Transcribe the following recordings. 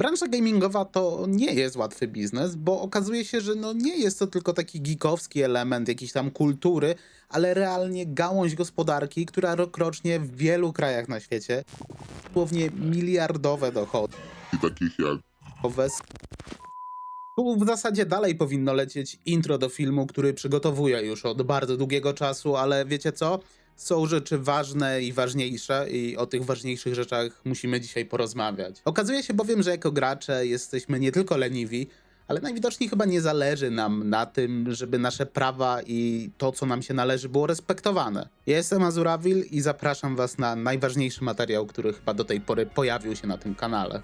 Branża gamingowa to nie jest łatwy biznes, bo okazuje się, że no nie jest to tylko taki geekowski element jakiejś tam kultury, ale realnie gałąź gospodarki, która rokrocznie w wielu krajach na świecie dosłownie miliardowe dochody. i takich jak z- Tu w zasadzie dalej powinno lecieć intro do filmu, który przygotowuję już od bardzo długiego czasu, ale wiecie co? Są rzeczy ważne i ważniejsze i o tych ważniejszych rzeczach musimy dzisiaj porozmawiać. Okazuje się bowiem, że jako gracze jesteśmy nie tylko leniwi, ale najwidoczniej chyba nie zależy nam na tym, żeby nasze prawa i to, co nam się należy, było respektowane. Ja jestem Azurawil i zapraszam was na najważniejszy materiał, który chyba do tej pory pojawił się na tym kanale.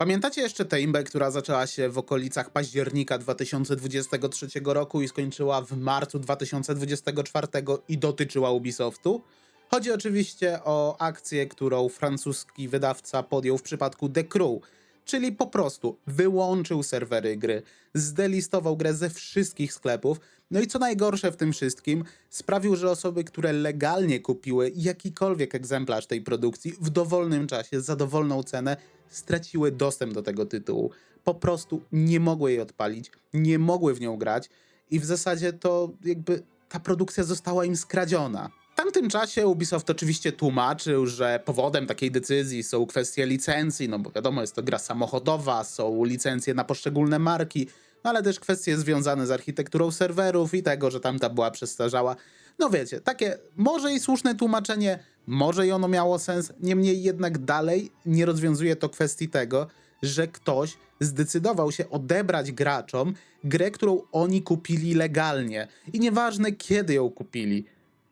Pamiętacie jeszcze tę która zaczęła się w okolicach października 2023 roku i skończyła w marcu 2024 i dotyczyła Ubisoftu? Chodzi oczywiście o akcję, którą francuski wydawca podjął w przypadku The Crew, czyli po prostu wyłączył serwery gry, zdelistował grę ze wszystkich sklepów, no i co najgorsze w tym wszystkim, sprawił, że osoby, które legalnie kupiły jakikolwiek egzemplarz tej produkcji w dowolnym czasie za dowolną cenę, straciły dostęp do tego tytułu. Po prostu nie mogły jej odpalić, nie mogły w nią grać i w zasadzie to jakby ta produkcja została im skradziona. W tamtym czasie Ubisoft oczywiście tłumaczył, że powodem takiej decyzji są kwestie licencji, no bo wiadomo, jest to gra samochodowa, są licencje na poszczególne marki, no ale też kwestie związane z architekturą serwerów i tego, że tamta była przestarzała. No wiecie, takie może i słuszne tłumaczenie, może i ono miało sens, niemniej jednak dalej nie rozwiązuje to kwestii tego, że ktoś zdecydował się odebrać graczom grę, którą oni kupili legalnie. I nieważne kiedy ją kupili,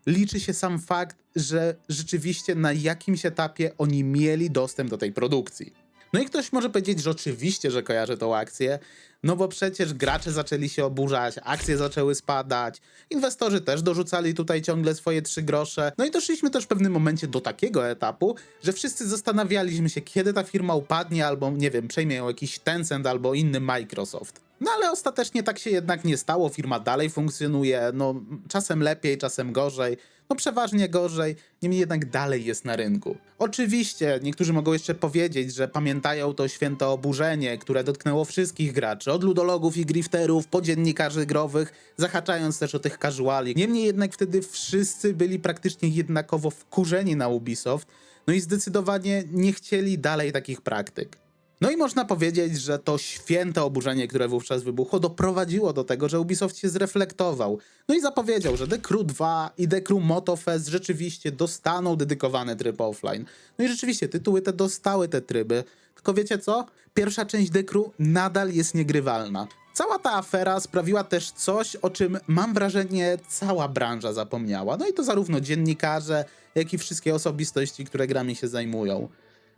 liczy się sam fakt, że rzeczywiście na jakimś etapie oni mieli dostęp do tej produkcji. No i ktoś może powiedzieć, że oczywiście, że kojarzę tą akcję, no bo przecież gracze zaczęli się oburzać, akcje zaczęły spadać, inwestorzy też dorzucali tutaj ciągle swoje trzy grosze. No i doszliśmy też w pewnym momencie do takiego etapu, że wszyscy zastanawialiśmy się, kiedy ta firma upadnie, albo nie wiem, przejmie ją jakiś Tencent albo inny Microsoft. No ale ostatecznie tak się jednak nie stało, firma dalej funkcjonuje, no czasem lepiej, czasem gorzej, no przeważnie gorzej, niemniej jednak dalej jest na rynku. Oczywiście niektórzy mogą jeszcze powiedzieć, że pamiętają to święte oburzenie, które dotknęło wszystkich graczy, od ludologów i grifterów, po dziennikarzy growych, zahaczając też o tych casuali. Niemniej jednak wtedy wszyscy byli praktycznie jednakowo wkurzeni na Ubisoft, no i zdecydowanie nie chcieli dalej takich praktyk. No i można powiedzieć, że to święte oburzenie, które wówczas wybuchło, doprowadziło do tego, że Ubisoft się zreflektował. No i zapowiedział, że The Crew 2 i The Crew Motofest rzeczywiście dostaną dedykowany tryb offline. No i rzeczywiście tytuły te dostały te tryby. Tylko wiecie co? Pierwsza część The Crew nadal jest niegrywalna. Cała ta afera sprawiła też coś, o czym mam wrażenie cała branża zapomniała. No i to zarówno dziennikarze, jak i wszystkie osobistości, które grami się zajmują.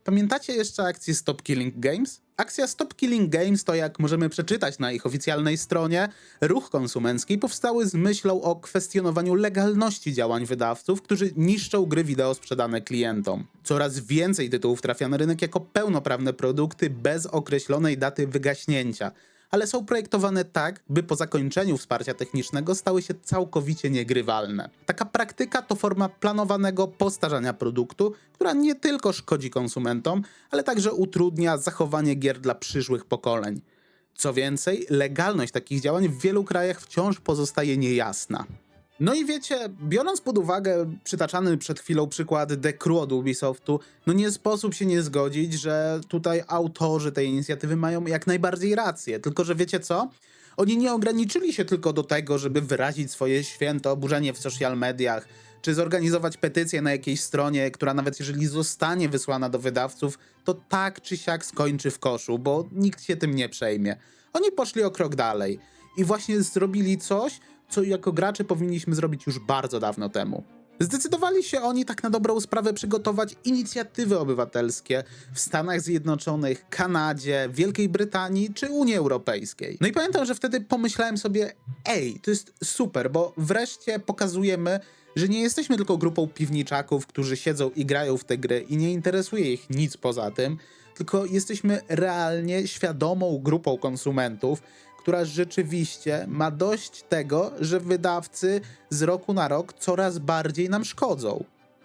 Pamiętacie jeszcze akcję Stop Killing Games? Akcja Stop Killing Games to, jak możemy przeczytać na ich oficjalnej stronie, ruch konsumencki powstały z myślą o kwestionowaniu legalności działań wydawców, którzy niszczą gry wideo sprzedane klientom. Coraz więcej tytułów trafia na rynek jako pełnoprawne produkty bez określonej daty wygaśnięcia, ale są projektowane tak, by po zakończeniu wsparcia technicznego stały się całkowicie niegrywalne. Taka praktyka to forma planowanego postarzania produktu, która nie tylko szkodzi konsumentom, ale także utrudnia zachowanie gier dla przyszłych pokoleń. Co więcej, legalność takich działań w wielu krajach wciąż pozostaje niejasna. No i wiecie, biorąc pod uwagę przytaczany przed chwilą przykład The Crew od Ubisoftu, no nie sposób się nie zgodzić, że tutaj autorzy tej inicjatywy mają jak najbardziej rację. Tylko, że wiecie co? Oni nie ograniczyli się tylko do tego, żeby wyrazić swoje święte oburzenie w social mediach, czy zorganizować petycję na jakiejś stronie, która nawet jeżeli zostanie wysłana do wydawców, to tak czy siak skończy w koszu, bo nikt się tym nie przejmie. Oni poszli o krok dalej i właśnie zrobili coś, co jako gracze powinniśmy zrobić już bardzo dawno temu. Zdecydowali się oni tak na dobrą sprawę przygotować inicjatywy obywatelskie w Stanach Zjednoczonych, Kanadzie, Wielkiej Brytanii czy Unii Europejskiej. No i pamiętam, że wtedy pomyślałem sobie, ej, to jest super, bo wreszcie pokazujemy, że nie jesteśmy tylko grupą piwniczaków, którzy siedzą i grają w te gry i nie interesuje ich nic poza tym, tylko jesteśmy realnie świadomą grupą konsumentów, która rzeczywiście ma dość tego, że wydawcy z roku na rok coraz bardziej nam szkodzą.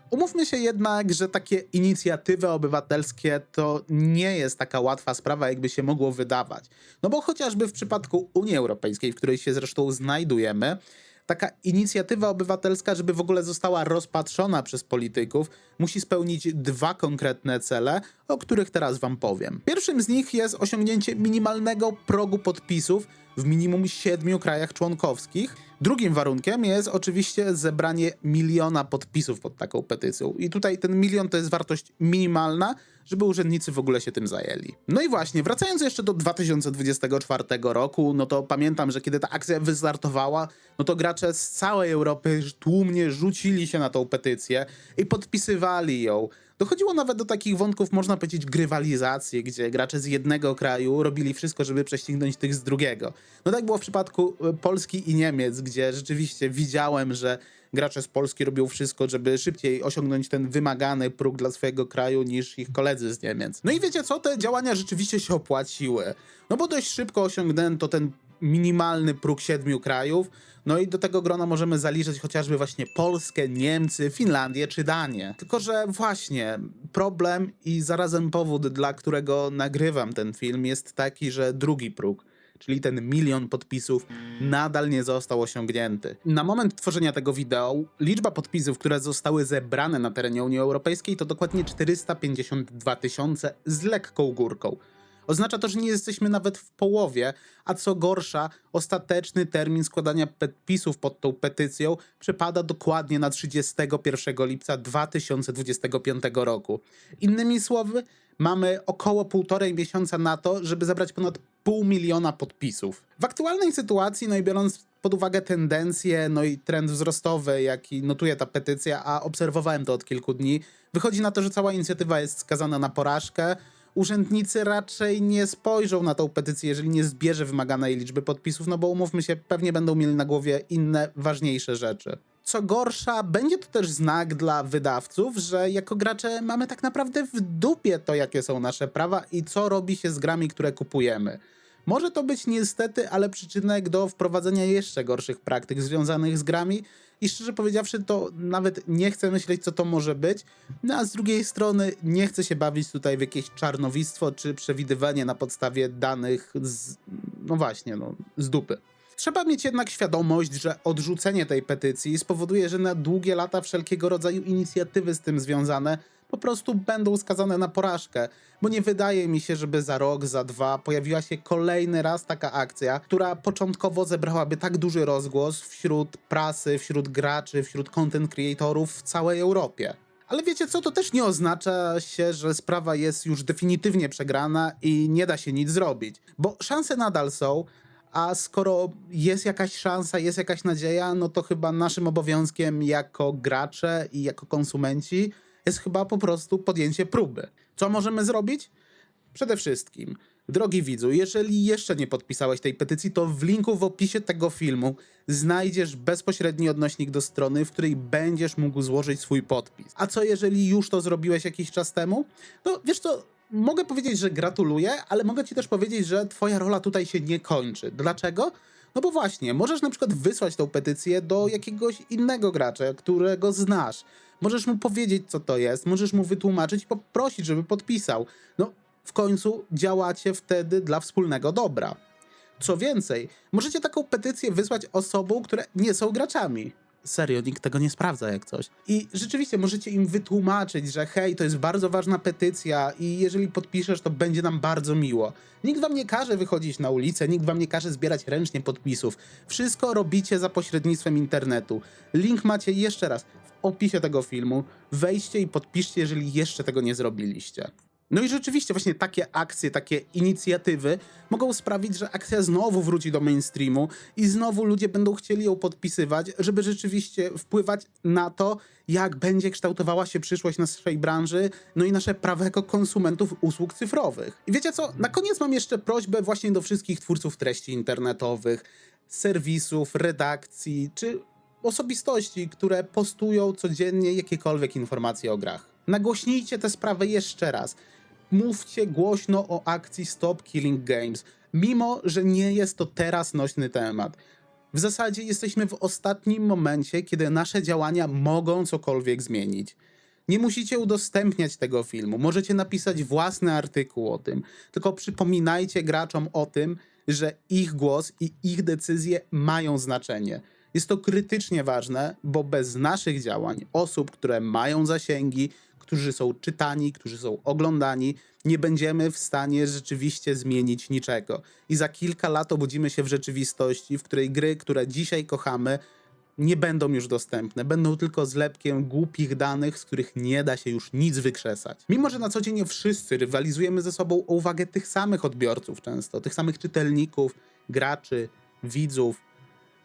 Umówmy się jednak, że takie inicjatywy obywatelskie to nie jest taka łatwa sprawa, jakby się mogło wydawać. No bo chociażby w przypadku Unii Europejskiej, w której się zresztą znajdujemy, taka inicjatywa obywatelska, żeby w ogóle została rozpatrzona przez polityków, musi spełnić dwa konkretne cele, o których teraz wam powiem. Pierwszym z nich jest osiągnięcie minimalnego progu podpisów w minimum siedmiu krajach członkowskich. Drugim warunkiem jest oczywiście zebranie miliona podpisów pod taką petycją. I tutaj ten milion to jest wartość minimalna, żeby urzędnicy w ogóle się tym zajęli. No i właśnie, wracając jeszcze do 2024 roku, no to pamiętam, że kiedy ta akcja wystartowała, no to gracze z całej Europy tłumnie rzucili się na tą petycję i podpisywali ją. Dochodziło nawet do takich wątków, można powiedzieć, grywalizacji, gdzie gracze z jednego kraju robili wszystko, żeby prześcignąć tych z drugiego. No tak było w przypadku e, Polski i Niemiec, gdzie rzeczywiście widziałem, że gracze z Polski robią wszystko, żeby szybciej osiągnąć ten wymagany próg dla swojego kraju niż ich koledzy z Niemiec. No i wiecie co? Te działania rzeczywiście się opłaciły. No bo dość szybko osiągnęto ten minimalny próg siedmiu krajów. No i do tego grona możemy zaliczyć chociażby właśnie Polskę, Niemcy, Finlandię czy Danię. Tylko, że właśnie problem i zarazem powód, dla którego nagrywam ten film jest taki, że drugi próg, czyli ten milion podpisów, nadal nie został osiągnięty. Na moment tworzenia tego wideo liczba podpisów, które zostały zebrane na terenie Unii Europejskiej to dokładnie 452 tysiące z lekką górką. Oznacza to, że nie jesteśmy nawet w połowie, a co gorsza, ostateczny termin składania podpisów pod tą petycją przypada dokładnie na 31 lipca 2025 roku. Innymi słowy, mamy około półtorej miesiąca na to, żeby zebrać ponad pół miliona podpisów. W aktualnej sytuacji, no i biorąc pod uwagę tendencje, no i trend wzrostowy, jaki notuje ta petycja, a obserwowałem to od kilku dni, wychodzi na to, że cała inicjatywa jest skazana na porażkę. Urzędnicy raczej nie spojrzą na tą petycję, jeżeli nie zbierze wymaganej liczby podpisów, no bo umówmy się, pewnie będą mieli na głowie inne, ważniejsze rzeczy. Co gorsza, będzie to też znak dla wydawców, że jako gracze mamy tak naprawdę w dupie to, jakie są nasze prawa i co robi się z grami, które kupujemy. Może to być niestety, ale przyczynek do wprowadzenia jeszcze gorszych praktyk związanych z grami i szczerze powiedziawszy, to nawet nie chcę myśleć, co to może być, no a z drugiej strony nie chcę się bawić tutaj w jakieś czarnowictwo czy przewidywanie na podstawie danych z, no właśnie, no, z dupy. Trzeba mieć jednak świadomość, że odrzucenie tej petycji spowoduje, że na długie lata wszelkiego rodzaju inicjatywy z tym związane po prostu będą skazane na porażkę, bo nie wydaje mi się, żeby za rok, za dwa pojawiła się kolejny raz taka akcja, która początkowo zebrałaby tak duży rozgłos wśród prasy, wśród graczy, wśród content creatorów w całej Europie. Ale wiecie co, to też nie oznacza się, że sprawa jest już definitywnie przegrana i nie da się nic zrobić, bo szanse nadal są, a skoro jest jakaś szansa, jest jakaś nadzieja, no to chyba naszym obowiązkiem jako gracze i jako konsumenci jest chyba po prostu podjęcie próby. Co możemy zrobić? Przede wszystkim, drogi widzu, jeżeli jeszcze nie podpisałeś tej petycji, to w linku w opisie tego filmu znajdziesz bezpośredni odnośnik do strony, w której będziesz mógł złożyć swój podpis. A co jeżeli już to zrobiłeś jakiś czas temu? No wiesz co, mogę powiedzieć, że gratuluję, ale mogę ci też powiedzieć, że twoja rola tutaj się nie kończy. Dlaczego? No bo właśnie, możesz na przykład wysłać tą petycję do jakiegoś innego gracza, którego znasz. Możesz mu powiedzieć, co to jest, możesz mu wytłumaczyć i poprosić, żeby podpisał. No, w końcu działacie wtedy dla wspólnego dobra. Co więcej, możecie taką petycję wysłać osobom, które nie są graczami. Serio, nikt tego nie sprawdza jak coś. I rzeczywiście możecie im wytłumaczyć, że hej, to jest bardzo ważna petycja i jeżeli podpiszesz, to będzie nam bardzo miło. Nikt wam nie każe wychodzić na ulicę, nikt wam nie każe zbierać ręcznie podpisów. Wszystko robicie za pośrednictwem internetu. Link macie jeszcze raz w opisie tego filmu. Wejdźcie i podpiszcie, jeżeli jeszcze tego nie zrobiliście. No i rzeczywiście właśnie takie akcje, takie inicjatywy mogą sprawić, że akcja znowu wróci do mainstreamu i znowu ludzie będą chcieli ją podpisywać, żeby rzeczywiście wpływać na to, jak będzie kształtowała się przyszłość naszej branży, no i nasze prawa jako konsumentów usług cyfrowych. I wiecie co? Na koniec mam jeszcze prośbę właśnie do wszystkich twórców treści internetowych, serwisów, redakcji czy osobistości, które postują codziennie jakiekolwiek informacje o grach. Nagłośnijcie tę sprawę jeszcze raz. Mówcie głośno o akcji Stop Killing Games, mimo że nie jest to teraz nośny temat. W zasadzie jesteśmy w ostatnim momencie, kiedy nasze działania mogą cokolwiek zmienić. Nie musicie udostępniać tego filmu, możecie napisać własny artykuł o tym, tylko przypominajcie graczom o tym, że ich głos i ich decyzje mają znaczenie. Jest to krytycznie ważne, bo bez naszych działań, osób, które mają zasięgi, którzy są czytani, którzy są oglądani, nie będziemy w stanie rzeczywiście zmienić niczego. I za kilka lat obudzimy się w rzeczywistości, w której gry, które dzisiaj kochamy, nie będą już dostępne. Będą tylko zlepkiem głupich danych, z których nie da się już nic wykrzesać. Mimo, że na co dzień nie wszyscy rywalizujemy ze sobą o uwagę tych samych odbiorców często, tych samych czytelników, graczy, widzów,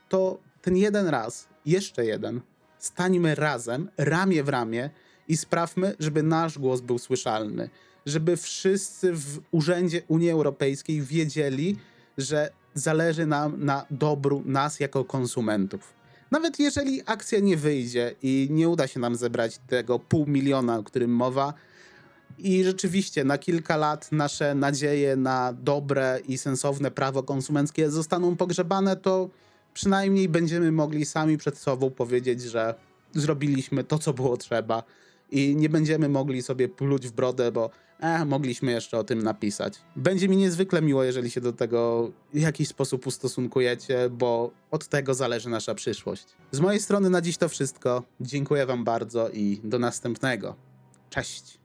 to ten jeden raz, jeszcze jeden, stańmy razem, ramię w ramię i sprawmy, żeby nasz głos był słyszalny. Żeby wszyscy w urzędzie Unii Europejskiej wiedzieli, że zależy nam na dobru nas jako konsumentów. Nawet jeżeli akcja nie wyjdzie i nie uda się nam zebrać tego pół miliona, o którym mowa, i rzeczywiście na kilka lat nasze nadzieje na dobre i sensowne prawo konsumenckie zostaną pogrzebane, to przynajmniej będziemy mogli sami przed sobą powiedzieć, że zrobiliśmy to, co było trzeba i nie będziemy mogli sobie pluć w brodę, bo e, mogliśmy jeszcze o tym napisać. Będzie mi niezwykle miło, jeżeli się do tego w jakiś sposób ustosunkujecie, bo od tego zależy nasza przyszłość. Z mojej strony na dziś to wszystko. Dziękuję Wam bardzo i do następnego. Cześć.